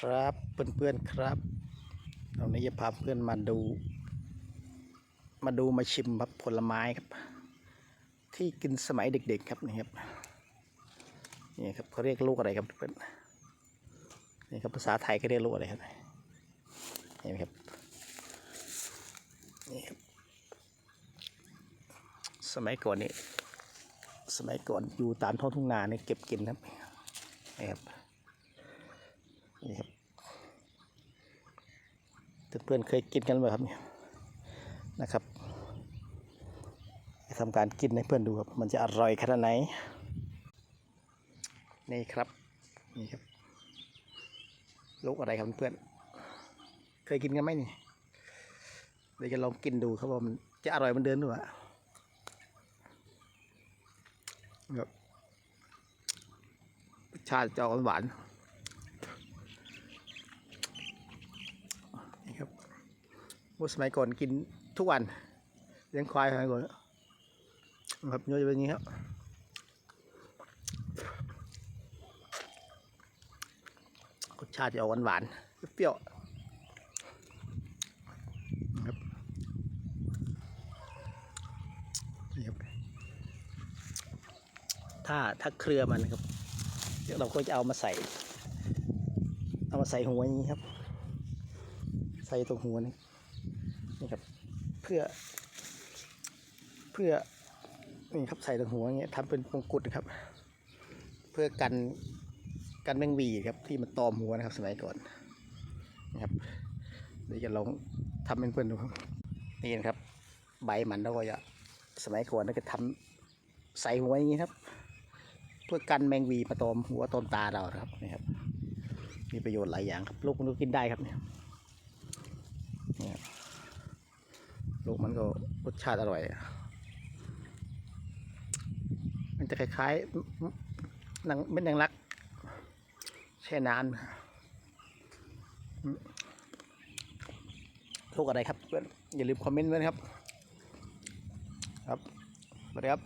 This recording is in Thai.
ครับเพื่อนๆครับเรานี้จะพาเพื่อนมาดู มาดูมาชิมครับผลไม้ครับ ที่กินสมัยเด็ก ๆ ครับนี่ครับนี่ครับเขาเรียกลูกอะไรครับเพื่อนนี่ครับภาษาไทยเขาเรียกลูกอะไรครับนี่ครับนี่ครับสมัยก่อนนี่สมัยก่อนอยู่ตามท้องทุ่งนาเนี่ยเก็บกินครับนี่ครับ นี่ครับเพื่อนๆเคยกินกันไหมครับเนี่ยนะครับทำการกินให้เพื่อนดูครับมันจะอร่อยขนาดไหนนี่ครับนี่ครับลูกอะไรครับเพื่อนเคยกินกันไหมนี่เดี๋ยวจะลองกินดูครับว่ามันจะอร่อยมันเดิมหรือเปล่าครับรสชาติจะออกหวานครับ เมื่อสมัยก่อนกินทุกวันเลี้ยงควายสมัยก่อนครับเนื้อจะเป็นอย่างนี้ครับรสชาติจะออกหวานๆเปรี้ยวครับนี่ครับ ถ้าถ้าเครือมันครับเดี๋ยวเราก็จะเอามาใส่ เอามาใส่หัวอย่างนี้ครับ ใส่ตรงหัวนี่ นี่ครับ เพื่อ เพื่อนี่ครับใส่ตรงหัวอย่างเงี้ยทำเป็นมงกุฎนะครับ เพื่อกันกันแมงวีครับที่มันตอมหัวนะครับ สมัยก่อนนะครับเดี๋ยวจะลองทำเป็นเพื่อนดูครับนี่นะครับ ใบมันแล้วก็จะสมัยก่อนเราจะทำใส่หัวอย่างนี้ครับ เพื่อกันแมงวีมาตอมหัวตอมตาเรานะครับนี่ครับมีประโยชน์หลายอย่างครับลูกมันก็กินได้ครับเนี่ย ลูกมันก็รสชาติอร่อย มันจะคล้ายๆนังเม็ดนังรัก แช่น้ำลูกอะไรครับเพื่อนอย่าลืมคอมเมนต์ด้วยนะครับ ครับสวัสดีครับ